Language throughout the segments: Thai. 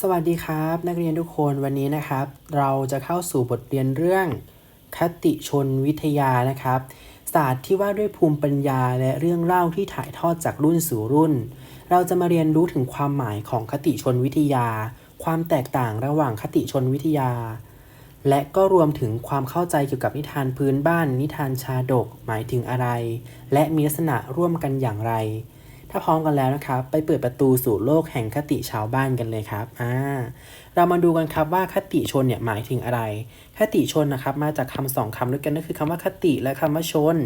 สวัสดีครับ นักเรียนทุกคนวันนี้นะครับ เราจะเข้าสู่บทเรียนเรื่องคติชนวิทยานะครับ ศาสตร์ที่ว่าด้วยภูมิปัญญาและเรื่องเล่าที่ถ่ายทอดจากรุ่นสู่รุ่น เราจะมาเรียนรู้ถึงความหมายของคติชนวิทยา ความแตกต่างระหว่างคติชนวิทยา และก็รวมถึงความเข้าใจเกี่ยวกับนิทานพื้นบ้าน นิทานชาดกหมายถึงอะไร และมีลักษณะร่วมกันอย่างไร ถ้าพร้อมกันแล้วนะครับ ไปเปิดประตูสู่โลกแห่งคติชาวบ้านกันเลยครับอ่าเรามาดูกันครับว่าคติชนเนี่ยหมายถึงอะไร คติชนนะครับมาจากคำสองคำด้วยกันก็คือคำว่าคติและคำว่าชน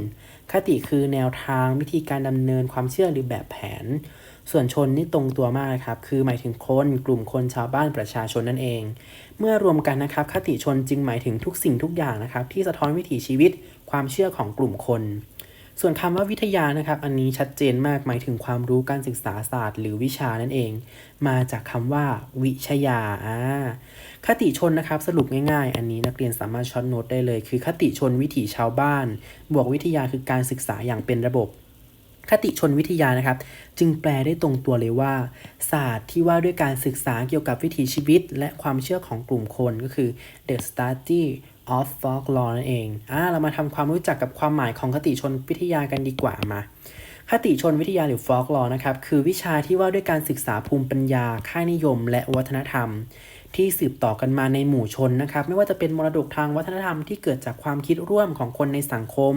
คติคือแนวทางวิธีการดำเนินความเชื่อหรือแบบแผน ส่วนชนนี่ตรงตัวมากนะครับ คือหมายถึงคนกลุ่มคนชาวบ้านประชาชนนั่นเอง เมื่อรวมกันนะครับ คติชนจึงหมายถึงทุกสิ่งทุกอย่างนะครับ ที่สะท้อนวิถีชีวิตความเชื่อของกลุ่มคน ส่วนคำว่าวิทยานะครับ อันนี้ชัดเจนมากหมายถึงความรู้การศึกษาศาสตร์ หรือวิชานั่นเอง มาจากคำว่า วิชยาอ่าคติชนนะครับสรุปง่ายๆ อันนี้นักเรียนสามารถช็อตโน้ตได้เลย คือคติชนวิถีชาวบ้าน บวกวิทยาคือการศึกษาอย่างเป็นระบบ คติชนวิทยานะครับ จึงแปลได้ตรงตัวเลยว่า ศาสตร์ที่ว่าด้วยการศึกษาเกี่ยวกับวิถีชีวิต และความเชื่อของกลุ่มคนก็คือ the study of folklore นั่นเองอ่าเรามาทำความรู้จักกับความหมายของคติชนวิทยากันดีกว่ามา คติชนวิทยาหรือ folklore นะครับ คือวิชาที่ว่าด้วยการศึกษาภูมิปัญญา ค่านิยม และวัฒนธรรม ที่สืบต่อกันมาในหมู่ชนนะครับ ไม่ว่าจะเป็นมรดกทางวัฒนธรรมที่เกิดจากความคิดร่วมของคนในสังคม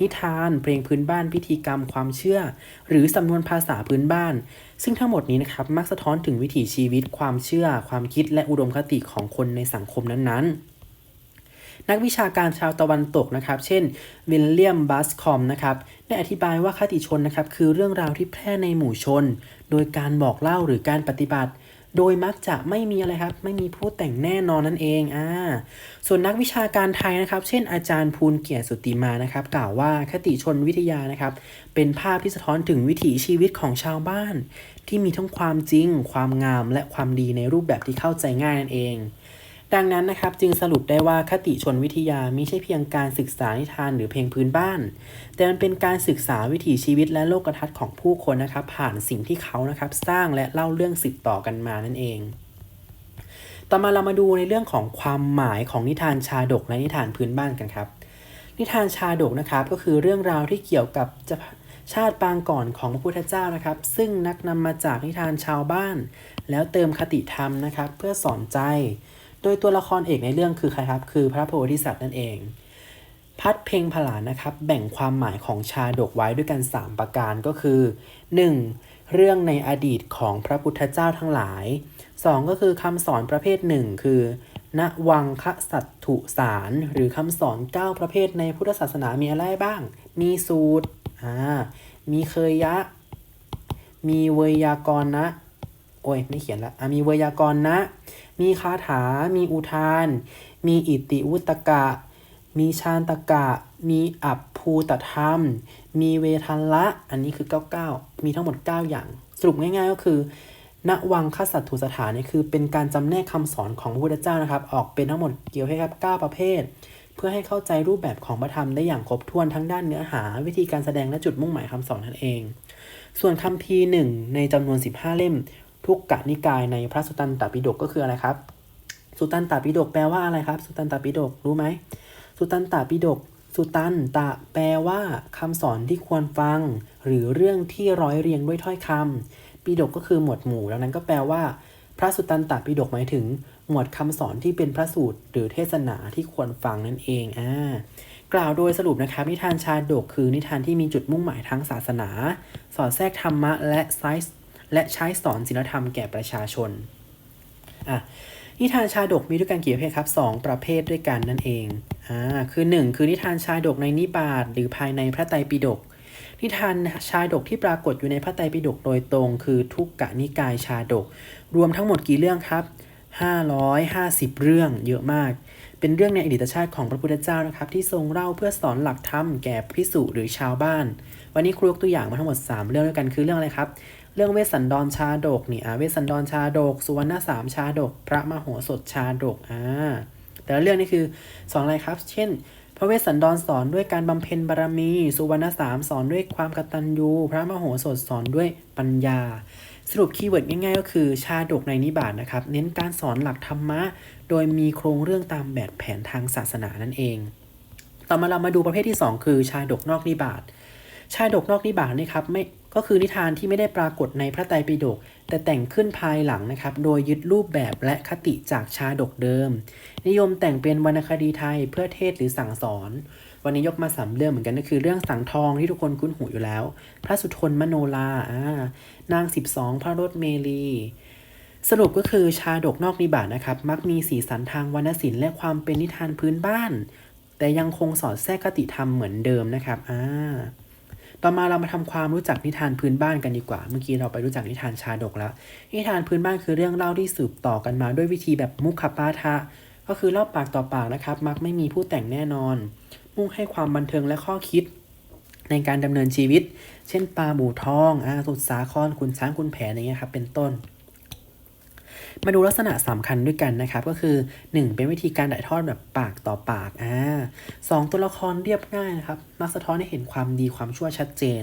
นิทาน เพลงพื้นบ้าน พิธีกรรม ความเชื่อ หรือสำนวนภาษาพื้นบ้าน ซึ่งทั้งหมดนี้นะครับ มักสะท้อนถึงวิถีชีวิต ความเชื่อ ความคิด และอุดมคติของคนในสังคมนั้นๆ นักวิชาการชาวตะวันตกนะครับ เช่นวิลเลียมบัสคอมนะครับได้อธิบายว่าคติชนนะครับคือเรื่องราวที่แพร่ในหมู่ชน โดยการบอกเล่าหรือการปฏิบัติ โดยมักจะไม่มีอะไรครับ ไม่มีผู้แต่งแน่นอนนั่นเองอ่าส่วนนักวิชาการไทยนะครับ เช่นอาจารย์ภูลเกียรติสุติมานะครับ กล่าวว่าคติชนวิทยานะครับ เป็นภาพที่สะท้อนถึงวิถีชีวิตของชาวบ้าน ที่มีทั้งความจริง ความงาม และความดีในรูปแบบที่เข้าใจง่ายนั่นเอง ดังนั้นนะครับจึงสรุปได้ว่าคติชนวิทยาไม่ใช่เพียงการศึกษานิทานหรือเพลงพื้นบ้าน แต่มันเป็นการศึกษาวิถีชีวิตและโลกทัศน์ของผู้คนนะครับ ผ่านสิ่งที่เขานะครับสร้างและเล่าเรื่องสืบต่อกันมานั่นเอง ต่อมาเรามาดูในเรื่องของความหมายของนิทานชาดกและนิทานพื้นบ้านกันครับ นิทานชาดกนะครับก็คือเรื่องราวที่เกี่ยวกับจะชาติปางก่อนของพระพุทธเจ้านะครับ ซึ่งนักนำมาจากนิทานชาวบ้าน แล้วเติมคติธรรมนะครับ เพื่อสอนใจ โดยตัวละครเอกในเรื่องคือใครครับ คือพระโพธิสัตว์นั่นเอง พัดเพลงผลานนะครับ แบ่งความหมายของชาดกไว้ด้วยกัน 3 ประการก็คือ 1. เรื่องในอดีตของพระพุทธเจ้าทั้งหลาย 2. ก็คือคำสอนประเภทหนึ่งคือณวังคสัตถุสาร หรือคำสอน 9 ประเภทในพุทธศาสนามีอะไรบ้าง มีสูตร อ่า มีเคยยะ มีเวยากรณนะ โอ้ยไม่เขียนละมีเวยากรณ์นะ มีคาถา มีอุทาน มีอิติวุตกะ มีชาตกะ มีอับภูตธรรม มีเวทันละ อันนี้คือ 99 มีทั้งหมด 9 อย่าง สรุปง่ายๆก็คือณวังคสัตถุสถานนี่คือเป็นการจำแนกคำสอนของพระพุทธเจ้านะครับ ออกเป็นทั้งหมดเกี่ยวให้ครับ 9 ประเภท เพื่อให้เข้าใจรูปแบบของพระธรรมได้อย่างครบถ้วนทั้งด้านเนื้อหา วิธีการแสดงและจุดมุ่งหมายคำสอนนั่นเอง ส่วนคัมภีร์หนึ่งในจำนวน 15 เล่ม ทุกกะนิกายในพระสุตตันตปิฎกก็คืออะไรครับ สุตตันตปิฎกแปลว่าอะไรครับ สุตตันตปิฎกรู้ไหมสุตตันตปิฎกสุตันตะแปลว่าคำสอนที่ควรฟัง หรือเรื่องที่ร้อยเรียงด้วยถ้อยคำปิฎกก็คือหมวดหมู่ดังนั้นก็แปลว่า พระสุตตันตปิฎกหมายถึง หมวดคำสอนที่เป็นพระสูตร หรือเทศนาที่ควรฟังนั่นเองอ่ากล่าวโดยสรุปนะครับนิทานชาดกคือนิทานที่มีจุดมุ่งหมายทั้งศาสนา สอดแทรกธรรมะและไซส์ และใช้สอนศีลธรรมแก่ประชาชนอะนิทานชาดกมีด้วยกันกี่ประเภทครับ 2 ประเภทด้วยกันนั่นเองอ่าคือ 1 คือนิทานชาดกในนิบาตหรือภายในพระไตรปิฎกนิทานชาดกที่ปรากฏอยู่ในพระไตรปิฎกโดยตรง คือทุกกะนิกายชาดก รวมทั้งหมดกี่เรื่องครับ 550 เรื่องเยอะมาก เป็นเรื่องในอดีตชาติของพระพุทธเจ้านะครับ ที่ทรงเล่าเพื่อสอนหลักธรรมแก่พิสุหรือชาวบ้าน วันนี้ครูยกตัวอย่างมาทั้งหมด 3 เรื่องด้วยกันคือเรื่องอะไรครับ เรื่องเวสสันดรชาดกนี่อ่าเวสสันดรชาดก สุวรรณสามชาดก พระมโหสถชาดกอ่าแต่ละเรื่องนี่คือสอนอะไรครับ เช่น พระเวสสันดรสอนด้วยการบำเพ็ญบารมี สุวรรณสามสอนด้วยความกตัญญู พระมโหสถสอนด้วยปัญญา สรุปคีย์เวิร์ดง่ายๆ ก็คือชาดกในนิบาตนะครับ เน้นการสอนหลักธรรมะ โดยมีโครงเรื่องตามแบบแผนทางศาสนานั่นเอง ต่อมาเรามาดูประเภทที่ 2 คือ ชาดกนอกนิบาตชาดกนอกนิบาตนี่ครับไม่ ก็คือนิทานที่ไม่ได้ปรากฏในพระไตรปิฎกแต่แต่งขึ้นภายหลังนะครับ โดยยึดรูปแบบและคติจากชาดกเดิม นิยมแต่งเป็นวรรณคดีไทยเพื่อเทศหรือสั่งสอน วันนี้ยกมาสามเรื่องเหมือนกันก็คือเรื่องสังทองที่ทุกคนคุ้นหูอยู่แล้ว พระสุทนมโนลาอ่านาง 12 พระรถเมลีสรุปก็คือชาดกนอกนิบาตนะครับ มักมีสีสันทางวรรณศิลป์และความเป็นนิทานพื้นบ้าน แต่ยังคงสอดแทรกคติธรรมเหมือนเดิมนะครับอ่า ต่อมาเรามาทำความรู้จักนิทานพื้นบ้านกันดีกว่า เมื่อกี้เราไปรู้จักนิทานชาดกแล้ว นิทานพื้นบ้านคือเรื่องเล่าที่สืบต่อกันมาด้วยวิธีแบบมุขปาทะก็คือเล่าปากต่อปากนะครับ มักไม่มีผู้แต่งแน่นอน มุ่งให้ความบันเทิงและข้อคิด ในการดำเนินชีวิต เช่นปลาบูทองอาสุดสาครคุณช้างคุณแผนอย่างเงี้ยครับเป็นต้น มาดูลักษณะสำคัญด้วยกันนะครับ ก็คือ 1. เป็นวิธีการถ่ายทอดแบบปากต่อปากอ่าสองตัวละครเรียบง่ายนะครับ มักสะท้อนให้เห็นความดีความชั่วชัดเจน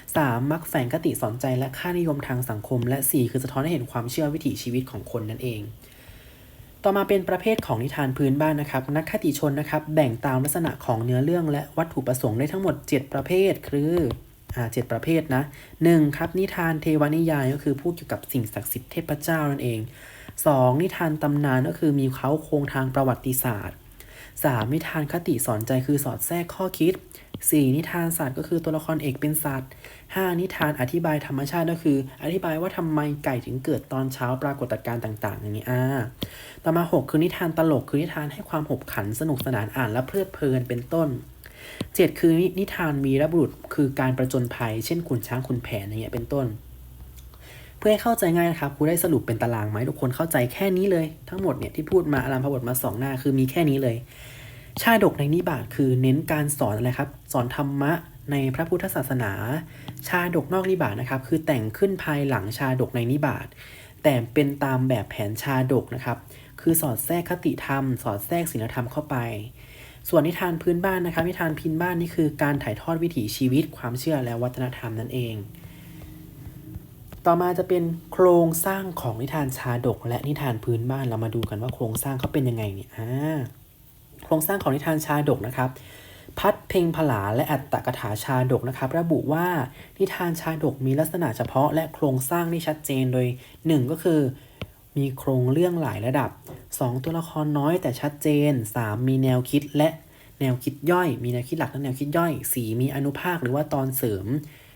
3. มักแฝงคติสอนใจและค่านิยมทางสังคม และ 4 คือสะท้อนให้เห็นความเชื่อวิถีชีวิตของคนนั่นเอง ต่อมาเป็นประเภทของนิทานพื้นบ้านนะครับ นักคติชนนะครับ แบ่งตามลักษณะของเนื้อเรื่องและวัตถุประสงค์ได้ทั้งหมด 7 ประเภท คือ เจ็ดประเภทนะ 1. ครับนิทานเทวนิยายก็คือพูดเกี่ยวกับสิ่งศักดิ์สิทธิ์เทพเจ้านั่นเอง 2. นิทานตำนานก็คือมีเขาโครงทางประวัติศาสตร์ 3. นิทานคติสอนใจคือสอดแทรกข้อคิด 4. นิทานสัตว์ก็คือตัวละครเอกเป็นสัตว์ 5. นิทานอธิบายธรรมชาติก็คือ อธิบายว่าทำไมไก่ถึงเกิดตอนเช้าปรากฏการณ์ต่าง ๆ อย่างนี้อ่าต่อมา6คือนิทานตลกคือนิทานให้ความหบขันสนุกสนานอ่านและเพลิดเพลินเป็นต้น 7 คือนิทานวีรบุรุษคือการประจนภัย เช่นขุนช้างขุนแผนอย่างเงี้ยเป็นต้น เพื่อให้เข้าใจง่ายนะครับครูได้สรุปเป็นตารางไหมทุกคนเข้าใจแค่นี้เลย ทั้งหมดเนี่ยที่พูดมาอารามพบทมาสองหน้าคือมีแค่นี้เลย ชาดกในนิบาตคือเน้นการสอนอะไรครับ สอนธรรมะในพระพุทธศาสนา ชาดกนอกนิบาตนะครับ คือแต่งขึ้นภายหลังชาดกในนิบาตแต่เป็นตามแบบแผนชาดกนะครับ คือสอดแทรกคติธรรม สอดแทรกศีลธรรมเข้าไป ส่วนนิทานพื้นบ้านนะครับนิทานพื้นบ้านนี่คือการถ่ายทอดวิถีชีวิต ความเชื่อและวัฒนธรรมนั่นเอง ต่อมาจะเป็นโครงสร้างของนิทานชาดก และนิทานพื้นบ้านเรามาดูกันว่าโครงสร้างเขาเป็นยังไงเนี่ยอ่าโครงสร้างของนิทานชาดกนะครับพัดเพ่งผลาและอัตตกถาชาดกนะครับ ระบุว่านิทานชาดกมีลักษณะเฉพาะและโครงสร้างที่ชัดเจนโดย 1 ก็คือ มีโครงเรื่องหลายระดับ 2 ตัวละครน้อยแต่ชัดเจน 3 มีแนวคิดและแนวคิดย่อย มีแนวคิดหลักและแนวคิดย่อย 4 มีอนุภาคหรือว่าตอนเสริม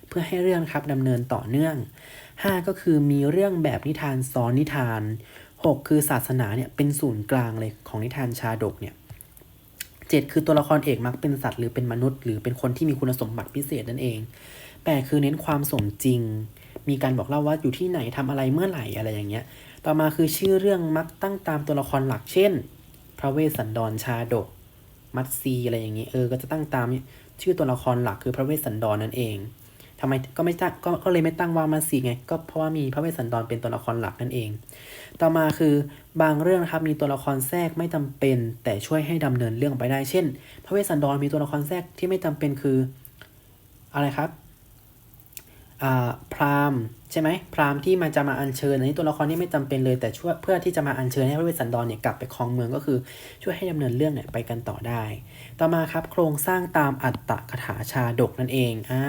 เพื่อให้เรื่องครับดำเนินต่อเนื่อง 5 ก็คือมีเรื่องแบบนิทานซ้อนนิทาน 6 คือศาสนาเนี่ยเป็นศูนย์กลางเลยของนิทานชาดกเนี่ย7คือตัวละครเอกมักเป็นสัตว์หรือเป็นมนุษย์ หรือเป็นคนที่มีคุณสมบัติพิเศษนั่นเอง8คือเน้นความสมจริง มีการบอกเล่าว่าอยู่ที่ไหนทำอะไรเมื่อไหร่อะไรอย่างเงี้ย ต่อมาคือชื่อเรื่องมักตั้งตามตัวละครหลักเช่น พระเวสสันดรชาดก มัตซีอะไรอย่างเงี้เออ ก็จะตั้งตามชื่อตัวละครหลักคือพระเวสสันดรนั่นเองทำไมก็ไม่ตั้งก็ก็เลยไม่ตั้งว่ามัตซีไง ก็เพราะว่ามีพระเวสสันดรเป็นตัวละครหลักนั่นเอง ต่อมาคือบางเรื่องนะครับมีตัวละครแทรกไม่จำเป็น แต่ช่วยให้ดำเนินเรื่องไปได้ เช่น พระเวสสันดรมีตัวละครแทรกที่ไม่จำเป็นคืออะไรครับอ่าพราหมณ์ ใช่ไหมพราหมณ์ที่มันจะมาอัญเชิญอันนี้ตัวละครที่ไม่จำเป็นเลยแต่ช่วยเพื่อที่จะมาอัญเชิญให้พระเวสสันดรเนี่ยกลับไปครองเมืองก็คือช่วยให้ดำเนินเรื่องเนี่ยไปกันต่อได้ ต่อมาครับโครงสร้างตามอัตตคถาชาดกนั่นเองอ่า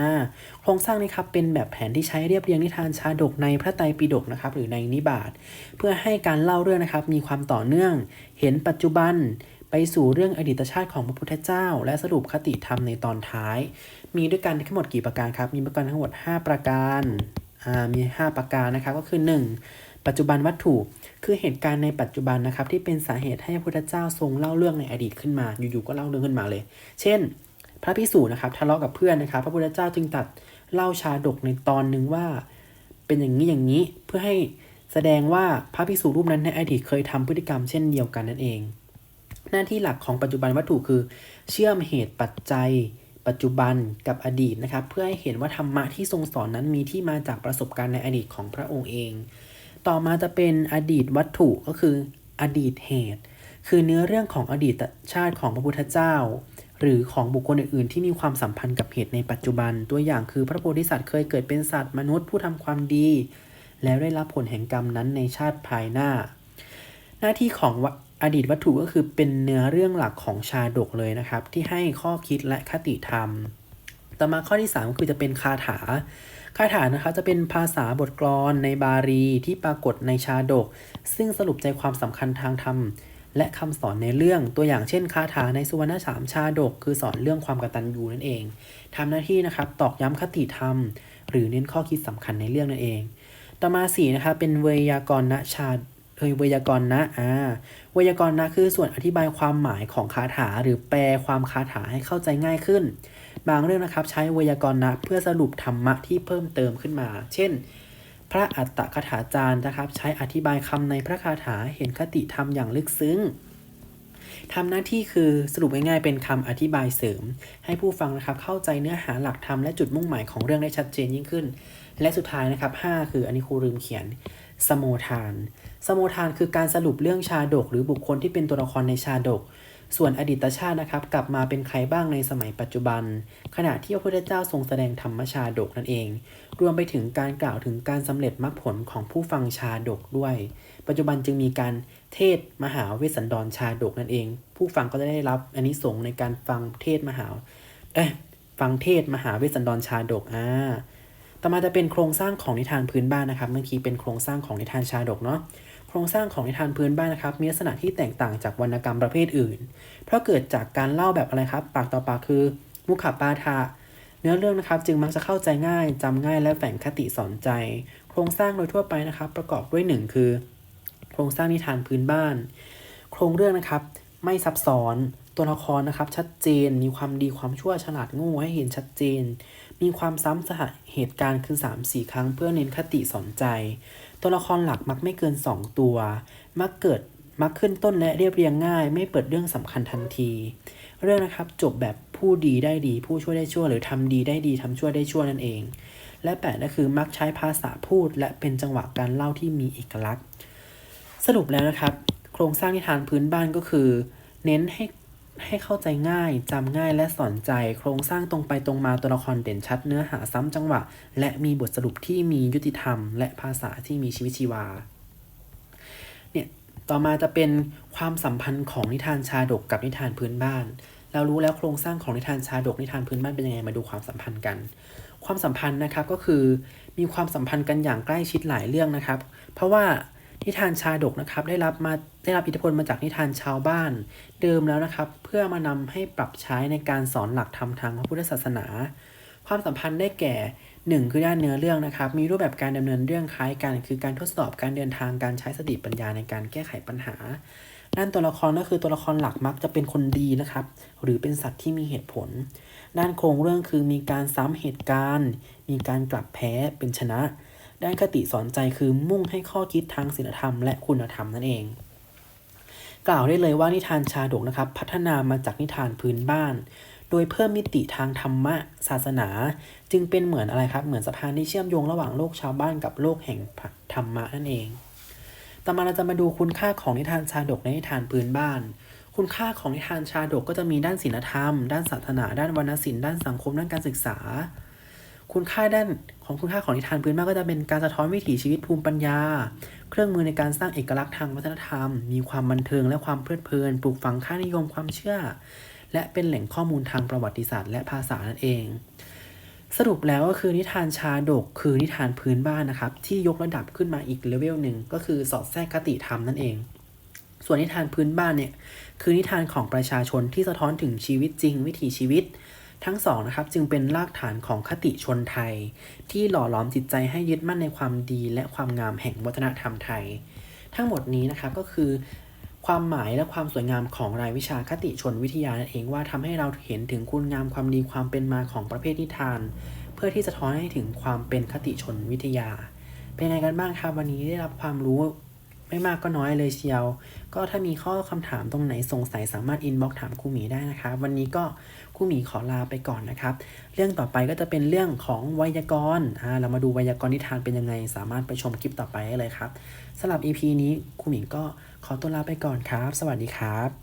โครงสร้างนี้ครับเป็นแบบแผนที่ใช้เรียบเรียงนิทานชาดกในพระไตรปิฎกนะครับหรือในนิบาตเพื่อให้การเล่าเรื่องนะครับมีความต่อเนื่อง เห็นปัจจุบันไปสู่เรื่องอดีตชาติของพระพุทธเจ้า และสรุปคติธรรมในตอนท้าย มีด้วยกันทั้งหมดกี่ประการครับ มีประการทั้งหมด 5 ประการ มี 5 ประการนะครับก็คือ 1. ปัจจุบันวัตถุ คือเหตุการณ์ในปัจจุบันนะครับที่เป็นสาเหตุให้พระพุทธเจ้าทรงเล่าเรื่องในอดีตขึ้นมา อยู่ๆก็เล่าเรื่องขึ้นมาเลย เช่น พระพิสูจน์นะครับทะเลาะกับเพื่อนนะครับ พระพุทธเจ้าจึงตัดเล่าชาดกในตอนหนึ่งว่า เป็นอย่างนี้อย่างนี้เพื่อให้แสดงว่าพระพิสูจน์รูปนั้นในอดีตเคยทำพฤติกรรมเช่นเดียวกันนั่นเอง หน้าที่หลักของปัจจุบันวัตถุคือ เชื่อมเหตุปัจจัย ปัจจุบันกับอดีตนะครับ เพื่อให้เห็นว่าธรรมะที่ทรงสอนนั้นมีที่มาจากประสบการณ์ในอดีตของพระองค์เอง ต่อมาจะเป็นอดีตวัตถุก็คืออดีตเหตุ คือเนื้อเรื่องของอดีตชาติของพระพุทธเจ้า หรือของบุคคลอื่น ๆ ที่มีความสัมพันธ์กับเหตุในปัจจุบัน ตัวอย่างคือพระโพธิสัตว์เคยเกิดเป็นสัตว์มนุษย์ผู้ทำความดี แล้วได้รับผลแห่งกรรมนั้นในชาติภายหน้า หน้าที่ของ อดีตวัตถุก็คือเป็นเนื้อเรื่องหลักของชาดกเลยนะครับ ที่ให้ข้อคิดและคติธรรม ต่อมาข้อที่3ก็คือจะเป็นคาถา คาถานะครับจะเป็นภาษาบทกลอนในบาลีที่ปรากฏในชาดก ซึ่งสรุปใจความสำคัญทางธรรม และคำสอนในเรื่องตัวอย่างเช่น คาถาในสุวรรณสามชาดก คือสอนเรื่องความกตัญญูนั่นเองทำหน้าที่นะครับตอกย้ำคติธรรม หรือเน้นข้อคิดสำคัญในเรื่องนั่นเอง ต่อมาสี่นะครับเป็นเวยากรณชา ยเวยากรณะอ่าเวยากรณะคือส่วนอธิบายความหมายของคาถา หรือแปลความคาถาให้เข้าใจง่ายขึ้น บางเรื่องนะครับใช้ไวยากรณ์นะเพื่อสรุปธรรมะที่เพิ่มเติมขึ้นมา เช่น พระอัตตคาถาจารย์นะครับ ใช้อธิบายคำในพระคาถาเห็นคติธรรมอย่างลึกซึ้งทำหน้าที่คือสรุปง่ายๆเป็นคำอธิบายเสริม ให้ผู้ฟังนะครับเข้าใจเนื้อหาหลักธรรมและจุดมุ่งหมายของเรื่องได้ชัดเจนยิ่งขึ้น และสุดท้ายนะครับ 5 คืออันนี้ครูลืมเขียน สโมทาน สโมทานคือการสรุปเรื่องชาดก หรือบุคคลที่เป็นตัวละครในชาดก ส่วนอดีตชาตินะครับ กลับมาเป็นใครบ้างในสมัยปัจจุบัน ขณะที่พระพุทธเจ้าทรงแสดงธรรมชาดกนั่นเอง รวมไปถึงการกล่าวถึงการสำเร็จมรรคผลของผู้ฟังชาดกด้วย ปัจจุบันจึงมีการเทศมหาเวสสันดรชาดกนั่นเอง ผู้ฟังก็จะได้รับอันนี้สงส์ในการฟังเทศมหาเอฟังเทศมหาเวสสันดรชาดกอ่าต่อมาจะเป็นโครงสร้างของนิทานพื้นบ้านนะครับ เมื่อกี้เป็นโครงสร้างของนิทานชาดกเนาะ ครงสร้างของนิทานพื้นบ้านนะครับ มีลักษณะที่แตกต่างจากวรรณกรรมประเภทอื่น เพราะเกิดจากการเล่าแบบอะไรครับ ปากต่อปากคือ มุขปาทะเนื้อเรื่องนะครับ จึงมักจะเข้าใจง่ายจำง่ายและแฝงคติสอนใจ โครงสร้างโดยทั่วไปนะครับ ประกอบด้วยหนึ่งคือ โครงสร้างนิทานพื้นบ้าน โครงเรื่องนะครับ ไม่ซับซ้อน ตัวละครนะครับ ชัดเจน มีความดีความชั่วฉลาดโง่ให้เห็นชัดเจน มีความซ้ำสหเหตุการณ์คือ3-4 ครั้งเพื่อเน้นคติสอนใจ ตัวละครหลักมักไม่เกิน 2 ตัว มักเกิดมักขึ้นต้นและเรียบเรียงง่าย ไม่เปิดเรื่องสำคัญทันที เรื่องนะครับจบแบบผู้ดีได้ดี ผู้ชั่วได้ชั่ว หรือทำดีได้ดีทำชั่วได้ชั่วนั่นเอง และแปดก็คือมักใช้ภาษาพูด และเป็นจังหวะการเล่าที่มีเอกลักษณ์ สรุปแล้วนะครับ โครงสร้างนิทานพื้นบ้านก็คือ เน้นให้ ให้เข้าใจง่าย จำง่ายและสอนใจ โครงสร้างตรงไปตรงมาตัวละครเด่นชัดเนื้อหาซ้ำจังหวะ และมีบทสรุปที่มียุติธรรม และภาษาที่มีชีวิตชีวา เนี่ย ต่อมาจะเป็นความสัมพันธ์ของนิทานชาดกกับนิทานพื้นบ้าน เรารู้แล้วโครงสร้างของนิทานชาดกนิทานพื้นบ้านเป็นยังไง มาดูความสัมพันธ์กัน ความสัมพันธ์นะครับก็คือ มีความสัมพันธ์กันอย่างใกล้ชิดหลายเรื่องนะครับ เพราะว่า นิทานชาดกนะครับได้รับมาได้รับอิทธิพลมาจากนิทานชาวบ้าน เดิมแล้วนะครับ เพื่อมานำให้ปรับใช้ในการสอนหลักธรรมทางพระพุทธศาสนา ความสัมพันธ์ได้แก่ 1 คือด้านเนื้อเรื่องนะครับ มีรูปแบบการดำเนินเรื่องคล้ายกัน คือการทดสอบการเดินทางการใช้สติปัญญาในการแก้ไขปัญหาด้านตัวละครก็คือตัวละครหลักมักจะเป็นคนดีนะครับ หรือเป็นสัตว์ที่มีเหตุผล ด้านโครงเรื่องคือมีการซ้ำเหตุการณ์ มีการกลับแพ้เป็นชนะ ด้านคติสอนใจคือมุ่งให้ข้อคิดทางศีลธรรมและคุณธรรมนั่นเอง กล่าวได้เลยว่านิทานชาดกนะครับ พัฒนามาจากนิทานพื้นบ้าน โดยเพิ่มมิติทางธรรมะศาสนา จึงเป็นเหมือนอะไรครับ เหมือนสะพานที่เชื่อมโยงระหว่างโลกชาวบ้านกับโลกแห่งธรรมะนั่นเอง ต่อมาเราจะมาดูคุณค่าของนิทานชาดกในนิทานพื้นบ้านคุณค่าของนิทานชาดกก็จะมีด้านศีลธรรม ด้านศาสนา ด้านวรรณศิลป์ ด้านสังคม ด้านการศึกษา คุณค่าด้านของคุณค่าของนิทานพื้นบ้านก็จะเป็นการสะท้อนวิถีชีวิตภูมิปัญญา เครื่องมือในการสร้างเอกลักษณ์ทางวัฒนธรรม มีความบันเทิงและความเพลิดเพลิน ปลูกฝังค่านิยมความเชื่อ และเป็นแหล่งข้อมูลทางประวัติศาสตร์และภาษานั่นเอง สรุปแล้วก็คือนิทานชาดกคือนิทานพื้นบ้านนะครับ ที่ยกระดับขึ้นมาอีกเลเวลหนึ่งก็คือสอดแทรกคติธรรมนั่นเองส่วนนิทานพื้นบ้านเนี่ยคือนิทานของประชาชนที่สะท้อนถึงชีวิตจริง วิถีชีวิต ทั้งสองนะครับจึงเป็นรากฐานของคติชนไทย ที่หล่อหลอมจิตใจให้ยึดมั่นในความดีและความงามแห่งวัฒนธรรมไทย ทั้งหมดนี้นะครับก็คือ ความหมายและความสวยงามของรายวิชาคติชนวิทยานั่นเองว่าทำให้เราเห็นถึงคุณงามความดีความเป็นมาของประเภทนิทาน เพื่อที่จะท้อนให้ถึงความเป็นคติชนวิทยา เป็นไงกันบ้างครับวันนี้ได้รับความรู้ ไม่มากก็น้อยเลยเชียว ก็ถ้ามีข้อคำถามตรงไหนสงสัยสามารถอินบ็อกถามครูหมีได้นะครับ วันนี้ก็ครูหมีขอลาไปก่อนนะครับ เรื่องต่อไปก็จะเป็นเรื่องของไวยากรณ์อ่าเรามาดูไวยากรณ์นิทานเป็นยังไง สามารถไปชมคลิปต่อไปได้เลยครับสำหรับ EP นี้ครูหมีก็ขอตัวลาไปก่อนครับ สวัสดีครับ